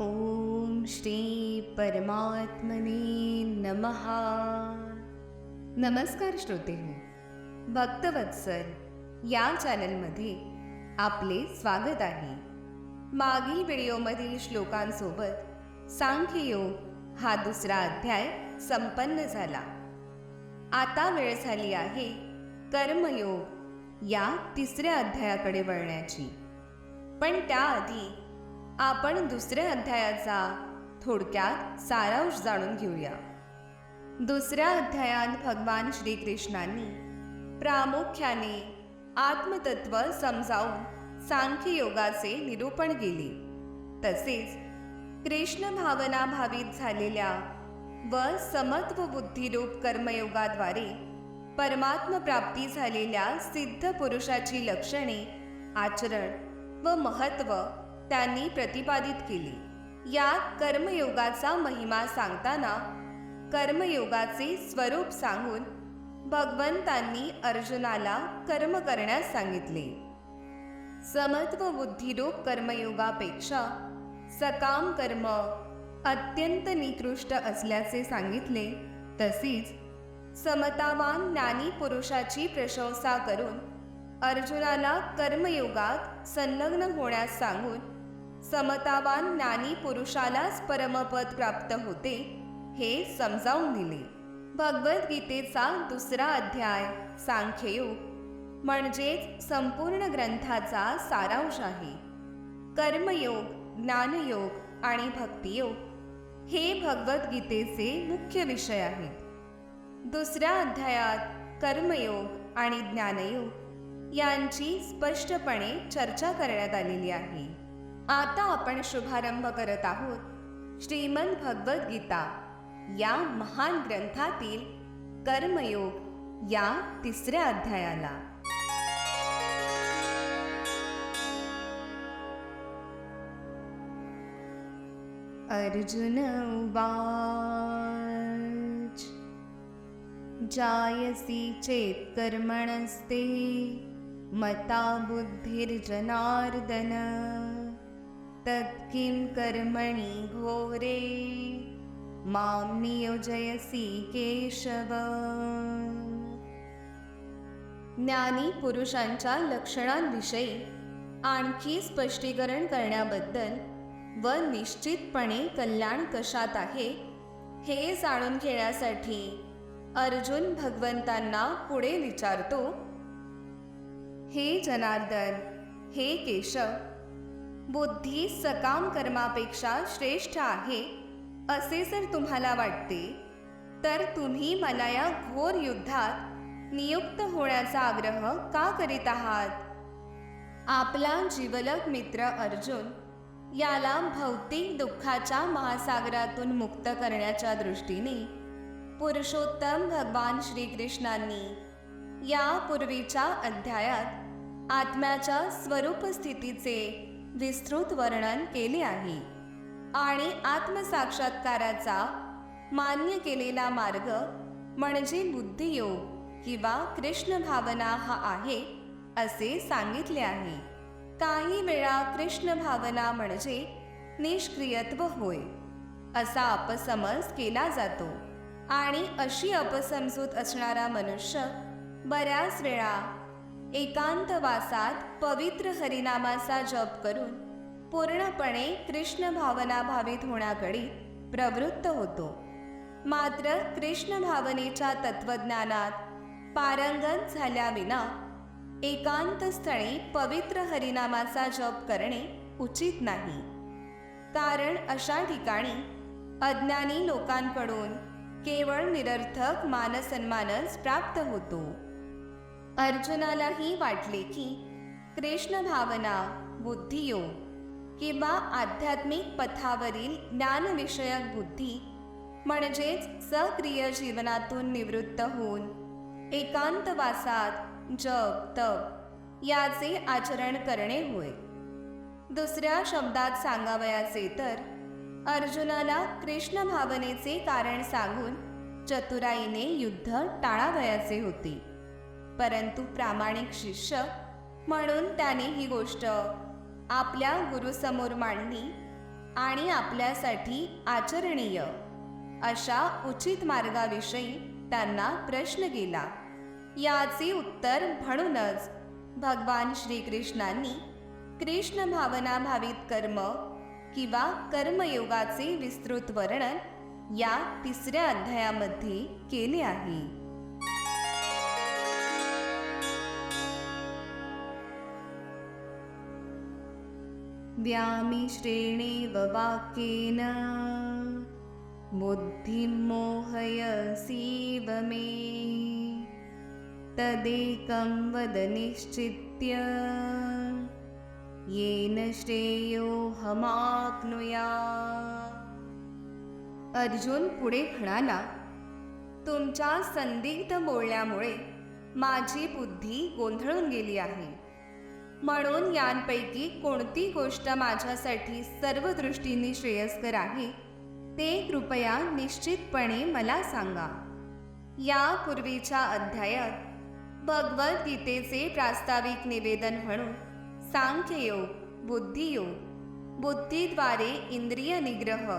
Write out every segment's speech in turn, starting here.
ॐ श्री परमात्मने नमः। नमस्कार श्रोते हो भक्तवत्सल या चॅनलमध्ये आपले स्वागत आहे. मागील व्हिडिओमधील श्लोकांसोबत सांख्ययोग हा दुसरा अध्याय संपन्न झाला. आता वेळ झाली आहे कर्मयोग या तिसऱ्या अध्यायाकडे वळण्याची. पण त्याआधी आपण दुसऱ्या अध्यायाचा थोडक्यात सारांश जाणून घेऊया. दुसऱ्या अध्यायात भगवान श्रीकृष्णांनी प्रामुख्याने आत्मतत्व समजावून सांख्य योगाचे निरूपण केले. तसेच कृष्ण भावना भावित झालेल्या व समत्व बुद्धिरूप कर्मयोगाद्वारे परमात्मप्राप्ती झालेल्या सिद्ध पुरुषाची लक्षणे आचरण व महत्त्व त्यांनी प्रतिपादित केली. यात कर्मयोगाचा महिमा सांगताना कर्मयोगाचे स्वरूप सांगून भगवंतांनी अर्जुनाला कर्म करण्यास सांगितले. समत्व बुद्धिरूप कर्मयोगापेक्षा सकाम कर्म अत्यंत निकृष्ट असल्याचे सांगितले. तसेच समतावान ज्ञानी पुरुषाची प्रशंसा करून अर्जुनाला कर्मयोगात संलग्न होण्यास सांगून समतावान ज्ञानी पुरुषालाच परमपद प्राप्त होते हे समजावून दिले. भगवद्गीतेचा दुसरा अध्याय सांख्ययोग म्हणजेच संपूर्ण ग्रंथाचा सारांश आहे. कर्मयोग ज्ञानयोग आणि भक्तियोग हे भगवद्गीतेचे मुख्य विषय आहेत. दुसऱ्या अध्यायात कर्मयोग आणि ज्ञानयोग यांची स्पष्टपणे चर्चा करण्यात आलेली आहे. आता आपण शुभारंभ करत आहोत. श्रीमद भगवद्गीता या महान ग्रंथातील कर्मयोग या तिसऱ्या अध्यायाला. अर्जुन उवाच जायसी चेत् कर्मणस्ते मता बुद्धिर्जनार्दन। तत्किं कर्मणि घोरे। मां नियोजयसि केशव। ज्ञानी पुरुषांच्या लक्षणांविषयी आणखी स्पष्टीकरण करण्याबद्दल व निश्चितपणे कल्याण कशात आहे हे जाणून घेण्यासाठी अर्जुन भगवंतांना पुढे विचारतो हे जनार्दन हे केशव बुद्धी सकाम कर्मापेक्षा श्रेष्ठ आहे असे जर तुम्हाला वाटते तर तुम्ही मला या घोर युद्धात नियुक्त होण्याचा आग्रह का करीत आहात? आपला जीवलक मित्र अर्जुन याला भौतिक दुःखाच्या महासागरातून मुक्त करण्याच्या दृष्टीने पुरुषोत्तम भगवान श्रीकृष्णांनी या पूर्वीच्या अध्यायात आत्म्याच्या स्वरूप स्थितीचे विस्तृत वर्णन केले आहे. आणि आत्मसाक्षात्काराचा मान्य केलेला मार्ग म्हणजे बुद्धियोग किंवा कृष्ण भावना हा आहे असे सांगितले आहे. काही वेळा कृष्ण भावना म्हणजे निष्क्रियत्व होय असा अपसमज केला जातो. आणि अशी अपसमजूत असणारा मनुष्य बऱ्याच वेळा एकांतवासात पवित्र हरिनामाचा जप करून पूर्णपणे कृष्ण भावना भावित होण्याकडे प्रवृत्त होतो. मात्र कृष्ण भावनेच्या तत्वज्ञानात पारंगत झाल्याविना एकांत स्थळी पवित्र हरिनामाचा जप करणे उचित नाही. कारण अशा ठिकाणी अज्ञानी लोकांकडून केवळ निरर्थक मानसन्मानच प्राप्त होतो. अर्जुनालाही वाटले की कृष्ण भावना बुद्धियोग किंवा आध्यात्मिक पथावरील ज्ञानविषयक बुद्धी म्हणजेच सक्रिय जीवनातून निवृत्त होऊन एकांतवासात जप तप याचे आचरण करणे होय. दुसऱ्या शब्दात सांगावयाचे तर अर्जुनाला कृष्ण भावनेचे कारण सांगून चतुराईने युद्ध टाळावयाचे होते. परंतु प्रामाणिक शिष्य म्हणून त्याने ही गोष्ट आपल्या गुरुसमोर मांडली आणि आपल्यासाठी आचरणीय अशा उचित मार्गाविषयी त्यांना प्रश्न केला. याचे उत्तर म्हणूनच भगवान श्रीकृष्णांनी कृष्ण भावना भावित कर्म किंवा कर्मयोगाचे विस्तृत वर्णन या तिसऱ्या अध्यायामध्ये केले आहे. व्यामिश्रेणेव वाक्येन। बुद्धिं मोहयसीव मे। तदेकं वद निश्चित्य। येन श्रेयोऽहमाप्नुया। अर्जुन पुढे म्हणाला तुमच्या संदिग्ध बोलण्यामुळे माझी बुद्धी गोंधळून गेली आहे. म्हणून यांपैकी कोणती गोष्ट माझ्यासाठी सर्व दृष्टीने श्रेयस्कर आहे ते कृपया निश्चितपणे मला सांगा. यापूर्वीच्या अध्यायात भगवद्गीतेचे प्रास्ताविक निवेदन म्हणून सांख्ययोग बुद्धियोग बुद्धीद्वारे इंद्रिय निग्रह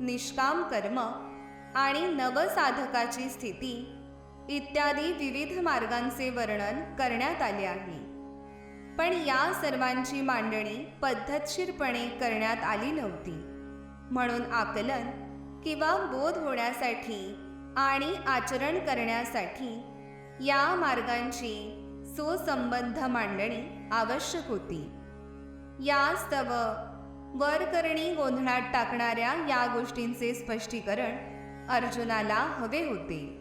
निष्काम कर्म आणि नवसाधकाची स्थिती इत्यादी विविध मार्गांचे वर्णन करण्यात आले आहे. पण या सर्वांची मांडणी पद्धतशीरपणे करण्यात आली नव्हती. म्हणून आकलन किंवा बोध होण्यासाठी आणि आचरण करण्यासाठी या मार्गांची सुसंबद्ध मांडणी आवश्यक होती. यास्तव वरकरणी गोंधळात टाकणाऱ्या या गोष्टींचे स्पष्टीकरण अर्जुनाला हवे होते.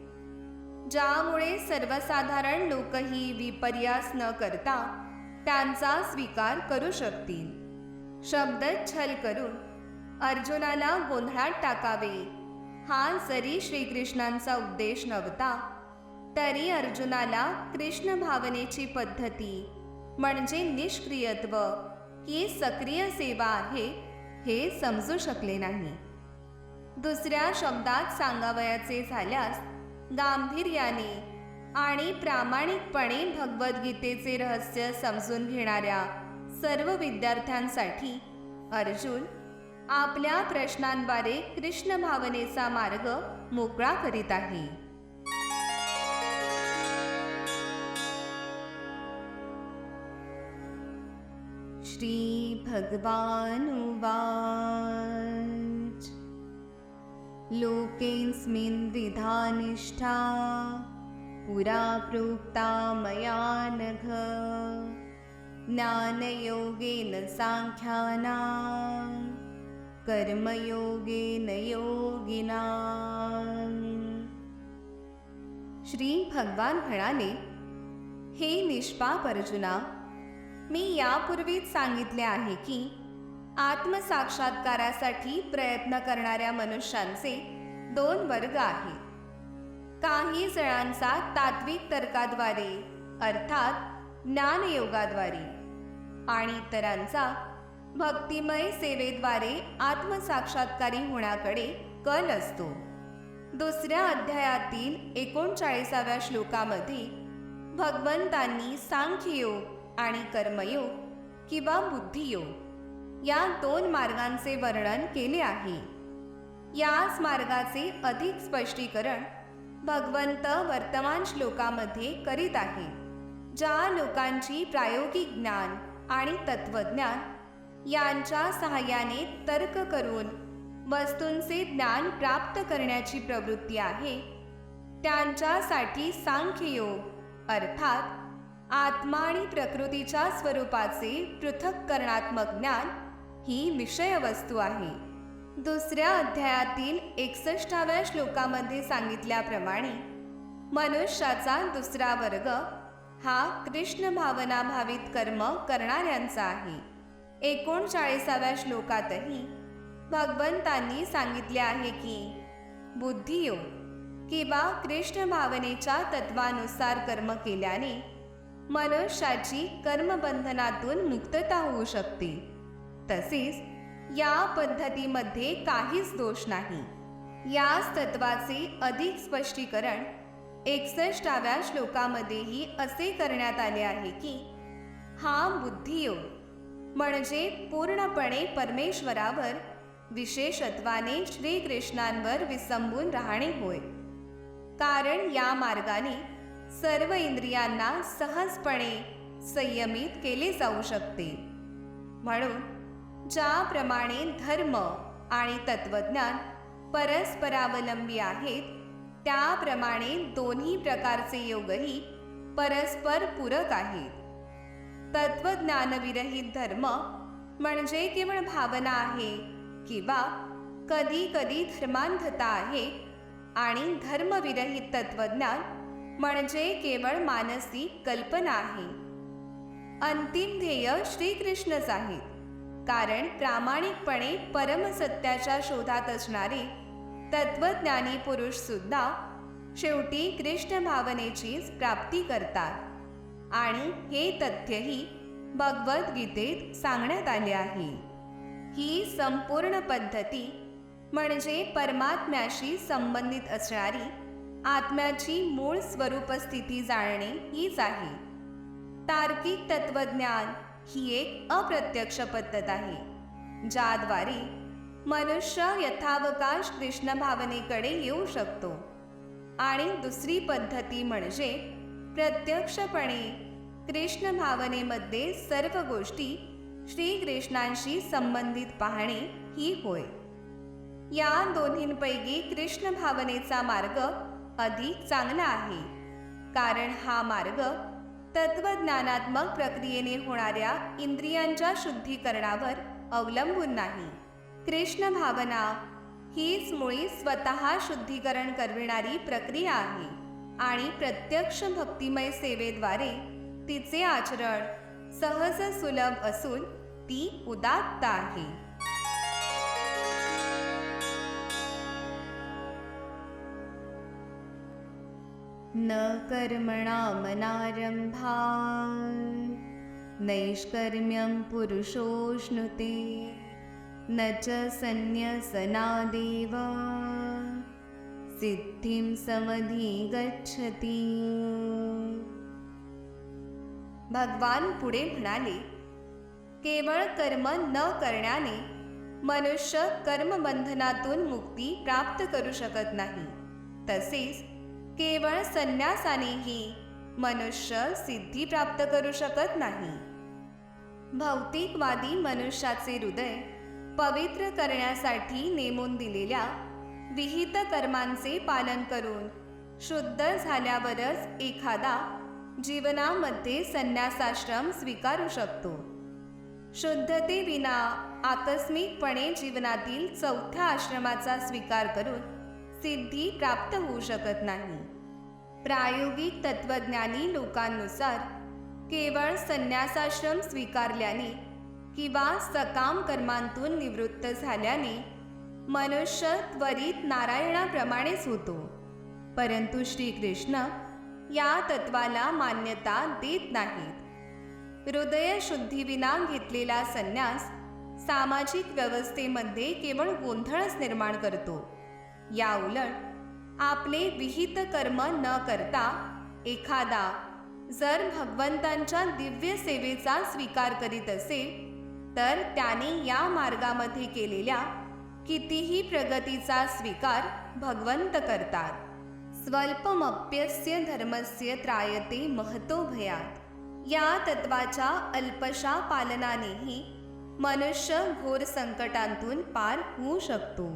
ज्यामुळे सर्वसाधारण लोकही विपर्यास न करता त्यांचा स्वीकार करू शकतील. शब्द छल करून अर्जुनाला गोंधळात टाकावे. हा जरी श्रीकृष्णांचा उद्देश नव्हता तरी अर्जुनाला कृष्ण भावनेची पद्धती म्हणजे निष्क्रियत्व ही सक्रिय सेवा आहे हे समजू शकले नाही. दुसऱ्या शब्दात सांगावयाचे झाल्यास गांभीर्याने आणि प्रामाणिकपणे भगवद्गीतेचे रहस्य समजून घेणाऱ्या सर्व विद्यार्थ्यांसाठी अर्जुन आपल्या प्रश्नांद्वारे कृष्ण भावनेचा मार्ग मोकळा करीत आहे. श्री भगवानुवाच लोकेऽस्मिन् विधानिष्ठा पुरा प्रोक्ता मया नघ। ज्ञानयोगेन साङ्ख्याना कर्मयोगेन योगिना। श्री भगवान म्हणाले हे निष्पाप अर्जुना मी यापूर्वीच सांगितले आहे की आत्मसाक्षात्कारासाठी प्रयत्न करणाऱ्या मनुष्यांचे दोन वर्ग आहेत. काही जणांचा तात्विक तर्काद्वारे अर्थात ज्ञानयोगाद्वारे आणि इतरांचा भक्तिमय सेवेद्वारे आत्मसाक्षात्कारी होण्याकडे कल असतो. दुसऱ्या अध्यायातील एकोणचाळीसाव्या श्लोकामध्ये भगवंतांनी सांख्ययोग आणि कर्मयोग किंवा बुद्धियोग या दोन मार्गांचे वर्णन केले आहे. याच मार्गाचे अधिक स्पष्टीकरण भगवंत वर्तमान श्लोकामध्ये करीत आहे. ज्या लोकांची प्रायोगिक ज्ञान आणि तत्वज्ञान यांच्या सहाय्याने तर्क करून वस्तूंचे ज्ञान प्राप्त करण्याची प्रवृत्ती आहे त्यांच्यासाठी सांख्ययोग अर्थात आत्मा आणि प्रकृतीच्या स्वरूपाचे पृथक्करणात्मक ज्ञान ही विषयवस्तू आहे. दुसऱ्या अध्यायातील एकसष्टाव्या श्लोकामध्ये सांगितल्याप्रमाणे मनुष्याचा दुसरा वर्ग हा कृष्ण भावना भावित कर्म करणाऱ्यांचा आहे. एकोणचाळीसाव्या श्लोकातही भगवंतांनी सांगितले आहे की बुद्धियोग किंवा कृष्ण भावनेच्या तत्वानुसार कर्म केल्याने मनुष्याची कर्मबंधनातून मुक्तता होऊ शकते. तसेच या पद्धतीमध्ये काहीच दोष नाही. याच तत्वाचे अधिक स्पष्टीकरण एकसष्टाव्या श्लोकामध्येही असे करण्यात आले आहे की हा बुद्धियोग म्हणजे पूर्णपणे परमेश्वरावर विशेषत्वाने श्रीकृष्णांवर विसंबून राहणे होय. कारण या मार्गाने सर्व इंद्रियांना सहजपणे संयमित केले जाऊ शकते. म्हणून ज्याप्रमाणे धर्म आणि तत्वज्ञान परस्परावलंबी आहेत. त्याप्रमाणे दोन्ही प्रकारचे योगही परस्पर पूरक आहेत. तत्वज्ञानविरहित धर्म म्हणजे केवळ भावना आहे किंवा कधी कधी धर्मांधता आहे आणि धर्मविरहित तत्वज्ञान म्हणजे केवळ मानसिक कल्पना आहे. अंतिम ध्येय श्रीकृष्णच आहेत कारण प्रामाणिकपणे परमसत्याच्या शोधात असणारे तत्वज्ञानी पुरुष सुद्धा शेवटी कृष्ण भावनेचीच प्राप्ती करतात. आणि हे तथ्यही भगवद्गीतेत सांगण्यात आले आहे. ही संपूर्ण पद्धती म्हणजे परमात्म्याशी संबंधित असणारी आत्म्याची मूळ स्वरूप स्थिती जाणणे हीच आहे. तार्किक तत्वज्ञान ही एक अप्रत्यक्ष पद्धत आहे ज्याद्वारे मनुष्य यथावकाश कृष्ण भावनेकडे येऊ शकतो. आणि दुसरी पद्धती म्हणजे प्रत्यक्षपणे कृष्ण भावनेमध्ये सर्व गोष्टी श्रीकृष्णांशी संबंधित पाहणे ही होय. या दोन्हींपैकी कृष्ण भावनेचा मार्ग अधिक चांगला आहे कारण हा मार्ग तत्वज्ञानात्मक प्रक्रियेने होणाऱ्या इंद्रियांच्या शुद्धीकरणावर अवलंबून नाही. कृष्ण भावना हीच मुळी स्वतः शुद्धीकरण करविणारी प्रक्रिया आहे आणि प्रत्यक्ष भक्तिमय सेवेद्वारे तिचे आचरण सहज सुलभ असून ती उदात्त आहे. न कर्मणामनारम्भा नैष्कर्म्यं पुरुषोष्णुते न च सन्न्यसनादेव। सिद्धिं समधिगच्छति भगवान पुढे म्हणाले केवळ कर्म न करण्याने मनुष्य कर्मबंधनातून मुक्ती प्राप्त करू शकत नाही. तसेच केवळ संन्यासानेही मनुष्य सिद्धी प्राप्त करू शकत नाही. भौतिकवादी मनुष्याचे हृदय पवित्र करण्यासाठी नेमून दिलेल्या विहित कर्मांचे पालन करून शुद्ध झाल्यावरच एखादा जीवनामध्ये संन्यासाश्रम स्वीकारू शकतो. शुद्धतेविना आकस्मिकपणे जीवनातील चौथ्या आश्रमाचा स्वीकार करून सिद्धी प्राप्त होऊ शकत नाही. प्रायोगिक तत्वज्ञानी लोकांनुसार केवळ संन्यासाश्रम स्वीकारल्याने किंवा सकाम कर्मांतून निवृत्त झाल्याने मनुष्य त्वरित नारायणाप्रमाणेच होतो. परंतु श्रीकृष्ण या तत्वाला मान्यता देत नाहीत. हृदयशुद्धीविना घेतलेला संन्यास सामाजिक व्यवस्थेमध्ये केवळ गोंधळच निर्माण करतो. या उलट आपले विहित कर्म न करता एखादा जर भगवंतांच्या दिव्य सेवेचा स्वीकार करीत असेल तर त्याने या मार्गामध्ये केलेल्या कितीही प्रगतीचा स्वीकार भगवंत करतात. स्वल्पमप्यस्य धर्मस्य त्रायते महतो भयात. या तत्वाच्या अल्पशा पालनानेही मनुष्य घोर संकटांतून पार होऊ शकतो.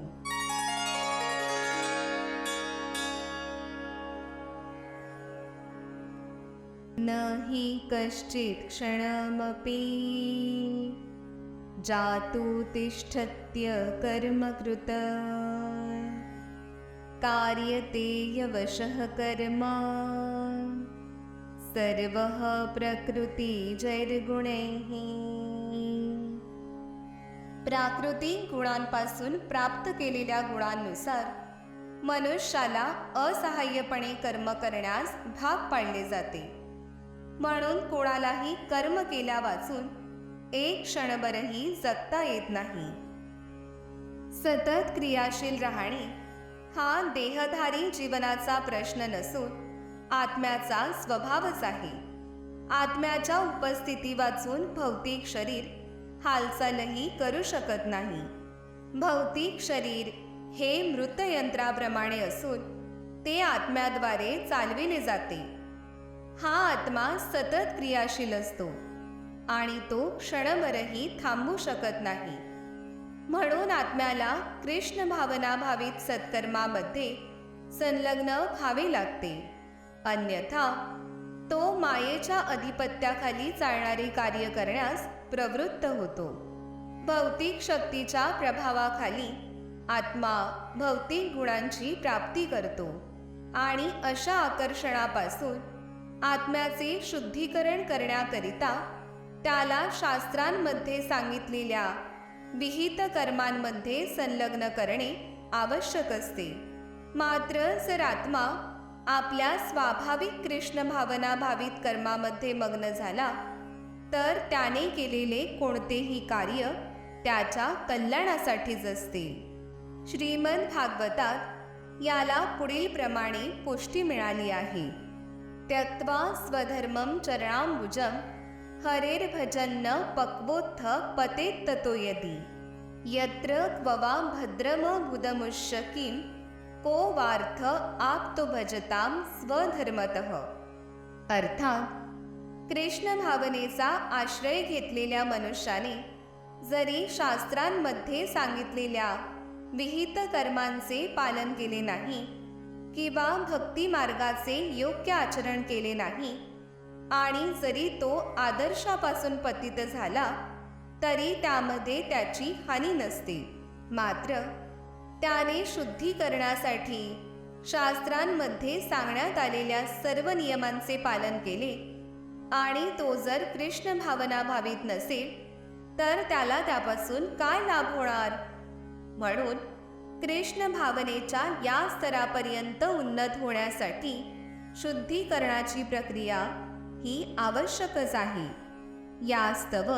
न हि कश्चित् क्षणमपि। जातु तिष्ठत्य कर्मकृत। कार्यते यवशः कर्म। सर्वः प्रकृतिजैर्गुणैः प्राकृतिक गुणांपासून प्राप्त केलेल्या गुणांनुसार मनुष्याला असहाय्यपणे कर्म करण्यास भाग पाडले जाते. म्हणून कोणालाही कर्म केल्या वाचून एक क्षणभरही जगता येत नाही. सतत क्रियाशील राहणे हा देहधारी जीवनाचा प्रश्न नसून आत्म्याचा स्वभावच आहे. आत्म्याच्या उपस्थिती वाचून भौतिक शरीर हालचालही करू शकत नाही. भौतिक शरीर हे मृत यंत्राप्रमाणे असून ते आत्म्याद्वारे चालविले जाते. हा आत्मा सतत क्रियाशील असतो आणि तो क्षणभरही थांबू शकत नाही. म्हणून आत्म्याला कृष्ण भावना भावित सत्कर्मामध्ये संलग्न व्हावे लागते. अन्यथा तो मायेच्या अधिपत्याखाली चालणारे कार्य करण्यास प्रवृत्त होतो. भौतिक शक्तीच्या प्रभावाखाली आत्मा भौतिक गुणांची प्राप्ती करतो आणि अशा आकर्षणापासून आत्म्याचे शुद्धीकरण करण्याकरिता त्याला शास्त्रांमध्ये सांगितलेल्या विहित कर्मांमध्ये संलग्न करणे आवश्यक असते. मात्र जर आत्मा आपल्या स्वाभाविक कृष्ण भावना भावित कर्मामध्ये मग्न झाला तर त्याने केलेले कोणतेही कार्य त्याच्या कल्याणासाठीच असते. श्रीमद भागवतात याला पुढील प्रमाणे पुष्टी मिळाली आहे. त्यक्त्वा स्वधर्मं चरणाम्बुजं हरेर्भजन्न पक्वोत्थ पतेत्ततो यदि यत्र क्ववा भद्रमबुदमुष्य किं को वार्थ आप्तो भजतां स्वधर्मतः। अर्थात कृष्ण भावनेचा आश्रय घेतलेल्या मनुष्याने जरी शास्त्रांमध्ये सांगितलेल्या विहित कर्मांचे पालन केले नाही किंवा भक्ती मार्गाचे योग्य आचरण केले नाही आणि जरी तो आदर्शापासून पतित झाला तरी त्यामध्ये त्याची हानी नसते. मात्र त्याने शुद्धीकरणासाठी शास्त्रांमध्ये सांगण्यात आलेल्या सर्व नियमांचे पालन केले आणि तो जर कृष्ण भावना भावित नसेल तर त्याला त्यापासून काय लाभ होणार? म्हणून कृष्ण भावनेच्या या स्तरापर्यंत उन्नत होण्यासाठी शुद्धीकरणाची प्रक्रिया ही आवश्यकच आहे. यास्तव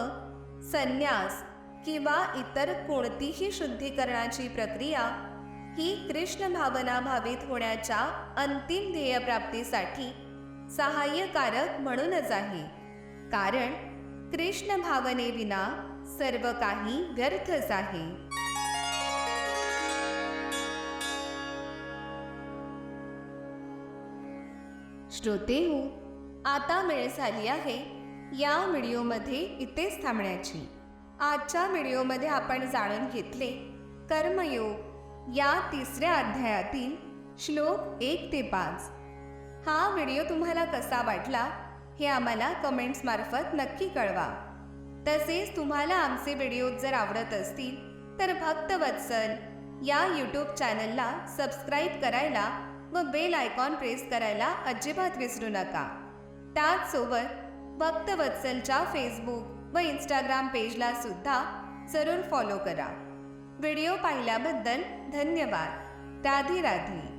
संन्यास किंवा इतर कोणतीही शुद्धीकरणाची प्रक्रिया ही कृष्ण भावना भावित होण्याच्या अंतिम ध्येयप्राप्तीसाठी सहाय्यकारक म्हणूनच आहे. कारण कृष्ण भावनेविना सर्व काही व्यर्थच आहे. श्रोते हो आता वेळ झाली आहे या व्हिडिओमध्ये इथेच थांबण्याची. आजच्या व्हिडिओमध्ये आपण जाणून घेतले कर्मयोग या तिसऱ्या अध्यायातील श्लोक एक ते पाच. हा व्हिडिओ तुम्हाला कसा वाटला हे आम्हाला कमेंट्समार्फत नक्की कळवा. तसेच तुम्हाला आमचे व्हिडिओ जर आवडत असतील तर भक्तवत्सल या यूट्यूब चॅनलला सबस्क्राईब करायला व बेल आयकॉन प्रेस करायला अजिबात विसरू नका. त्याचसोबत भक्तवत्सलच्या फेसबुक व इंस्टाग्राम पेजला सुद्धा जरूर फॉलो करा. व्हिडिओ पाहिल्याबद्दल धन्यवाद. राधी राधी.